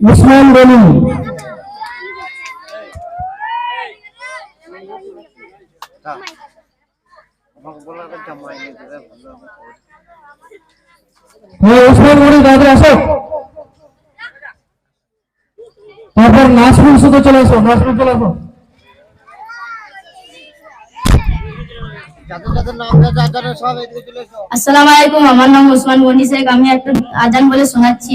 উসমান হবে। হ্যাঁ উসমান গনি তাড়াতাড়ি আসো। তারপর নাসরুল শুধু চলে আসো নাসরুল চলে আসো। আসসালামু আলাইকুম, আমার নাম ওসমান গনি শেখ। আমি একটা আজান বলে শোনাচ্ছি।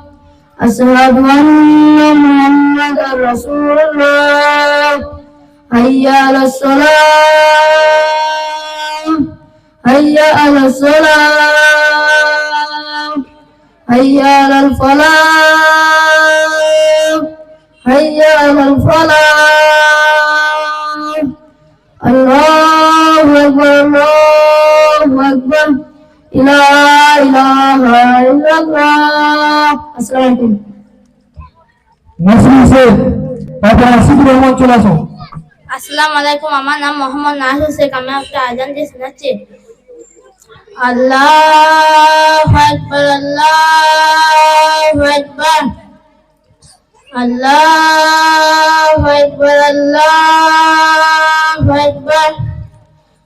أشهد أن محمدا رسول الله. حي على الصلاة. حي على الصلاة. حي على الفلاح. حي على الفلاح. الله أكبر الله أكبر. إله আসসালামু আলাইকুম, আমার নাম মোহাম্মদ নাহিদ শেখ, আমি একটা আজান দিয়ে শোনাচ্ছি। আল্লাহ আকবার আল্লাহ আকবার। আল্লাহ আকবার আল্লাহ আকবার।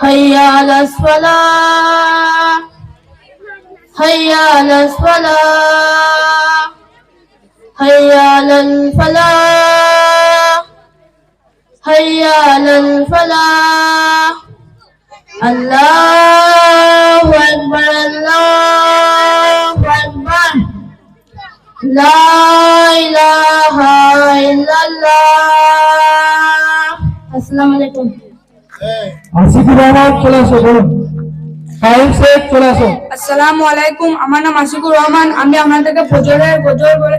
حي على الصلاة. حي على الصلاة. حي على الفلاح. حي على الله أكبر الله أكبر. لا إله إلا الله. السلام عليكم. আসিফুর রহমান, চলে আসো, বলুন। আসসালামু আলাইকুম, আমার নাম আশিকুর রহমান। আমি আপনাদেরকে ফজরের, ফজর বলে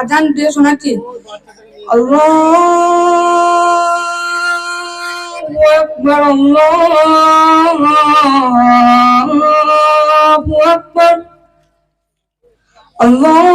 আজান দিয়ে শোনাচ্ছি। আল্লাহু আল্লাহু আল্লাহু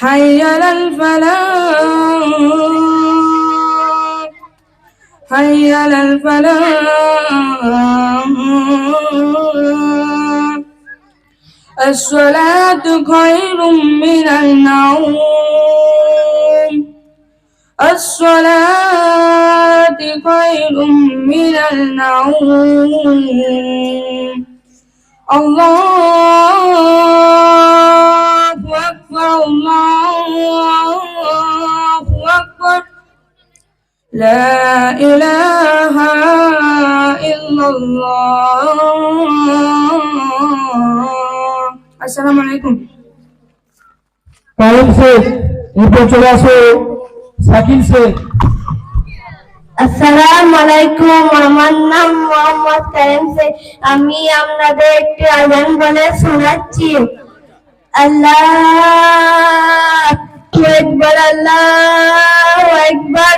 حي على الفلاح. حي على الفلاح. الصلاة خير من النوم. الصلاة خير من النوم. الله أكبر. لا إله إلا الله আসসালামু আলাইকুম কায়েম শেখ এরপর চলে আসো শাকিল শেখ আসসালামু আলাইকুম আমার নাম মোহাম্মদ কায়েম শেখ আমি আপনাদের একটি আজান বলে শোনাচ্ছি আল্লাহ একবার আল্লাহ একবার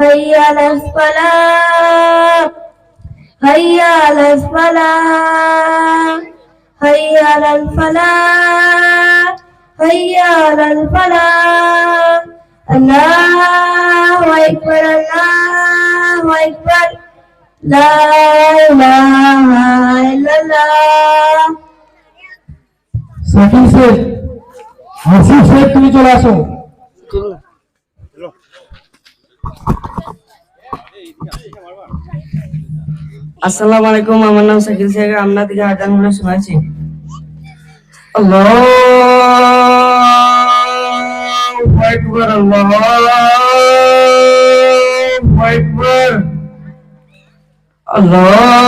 هيا على الصلاة هيا على الفلاح هيا على الفلاح هيا على الفلاح الله أكبر الله أكبر لا إله إلا الله শাকিল শেখ আসিফ শেখ তুমি চলে আসো আসসালামু আলাইকুম, আমার নাম শাকিল শেখ, আমরা থেকে আজান বলে শোনাচ্ছি আল্লাহু আকবার আল্লাহু আকবার। আল্লাহু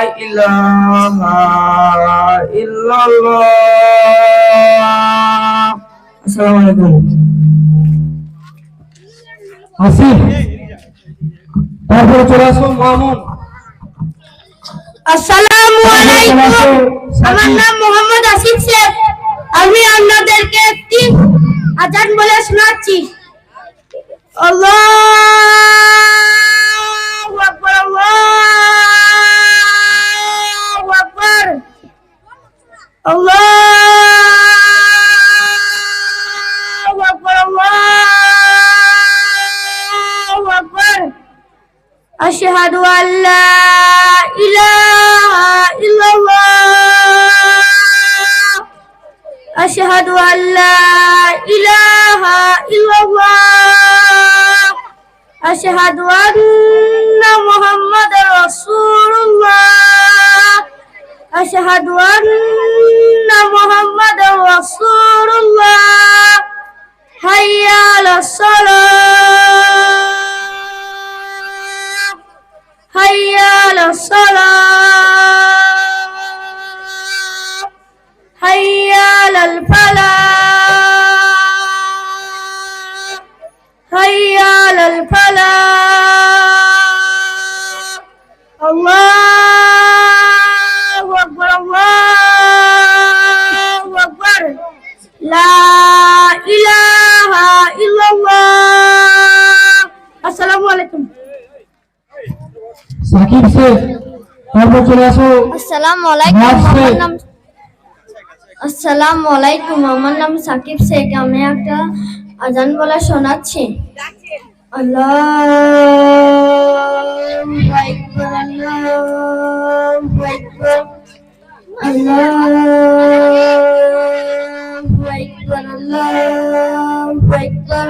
إله إلا الله السلام عليكم আসিফ তারপরে চলে আসো মামুন আসসালামু চলে আলাইকুম আসো আমার শাকিল। নাম মোহাম্মদ আসিফ শেখ আমি আপনাদেরকে একটি আজান বলে শোনাচ্ছি আল্লাহু আকবার আল্লাহু আকবার। আল্লাহু আকবার আল্লাহু আকবার। আশহাদু আল্লা ইলাহা ইল্লাল্লাহ। আশহাদু আল্লা ইলাহা ইল্লাল্লাহ। আশহাদু আন্না মুহাম্মাদার রাসূল। Asyhadu anna Muhammadan Rasulullah. Hayya 'alas salat. Hayya 'alas salat. Hayya Shakib Sheikh তারপর চলে আসো। আসসালামু আলাইকুম আমার নাম আসসালামু আলাইকুম আমার নাম সাকিব শেখ। আমি একটা আজান বলা শোনাচ্ছি। আল্লাহু আকবার আল্লাহু আকবার আল্লাহু আকবার আল্লাহু আকবার।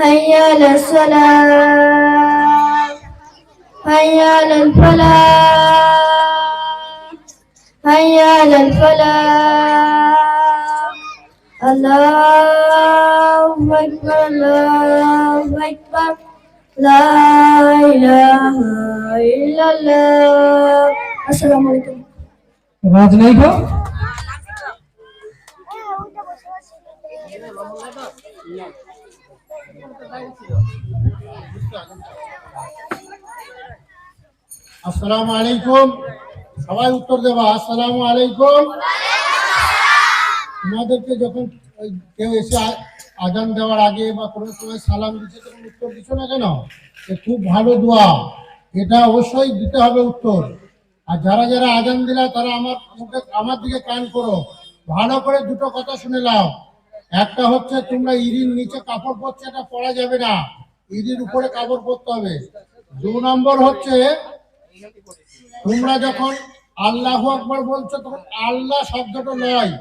هيا على هيا على هيا على الله أكبر الله أكبر. لا إله إلا الله. السلام عليكم. আসসালামু আলাইকুম। সবাই উত্তর দেবা। আসসালামু আলাইকুম। তোমাদেরকে যখন কেউ এসে আজান দেওয়ার আগে বা কোনো সময় সালাম দিচ্ছে, তখন উত্তর দিচ্ছ না কেন? খুব ভালো দোয়া। এটা অবশ্যই দিতে হবে উত্তর। আর যারা যারা আজান দিলা, তারা আমার আমার দিকে কান করো। ভালো করে দুটো কথা শুনে নাও। একটা হচ্ছে তোমরা ইরির নিচে কাপড় পরছে, এটা পরা যাবে না। ইরির উপরে কাপড় পরতে হবে। দু নম্বর হচ্ছে, তোমরা যখন আল্লাহ আকবর বলছো, তখন আল্লাহ শব্দটা নয়।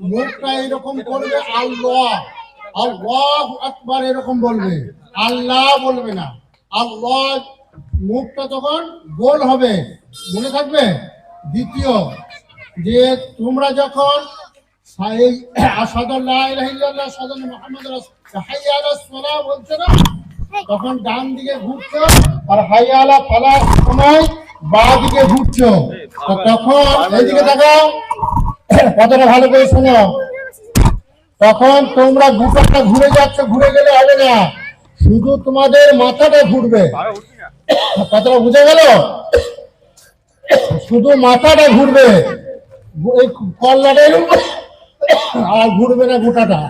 মুখটা এরকম করবে, আল্লাহ। আল্লাহ আকবার এরকম বলবে। আল্লাহ বলবে না। আল্লাহ মুখটা তখন গোল হবে। মনে থাকবে? দ্বিতীয়, যে তোমরা যখন আসাদুল্লাহ সাদন মোহাম্মদ না? তখন ডান দিকে ঘুরছো আর হাইয়ালা পালার সময় বা দিকে ঘুরছো। তখন এইদিকে দেখাও কথাটা ভালো করে শোনো। তখন তোমরা গুটাটা ঘুরে যাচ্ছ ঘুরে গেলে হবে না। শুধু তোমাদের মাথাটা ঘুরবে। কথাটা বুঝে গেল? শুধু মাথাটা ঘুরবে। এই কল্লাটের আর ঘুরবে না গোটাটা।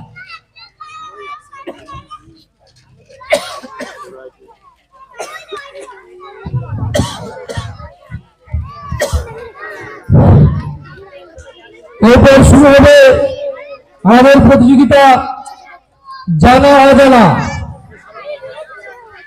শুরু হবে আমাদের প্রতিযোগিতা জানা অজানা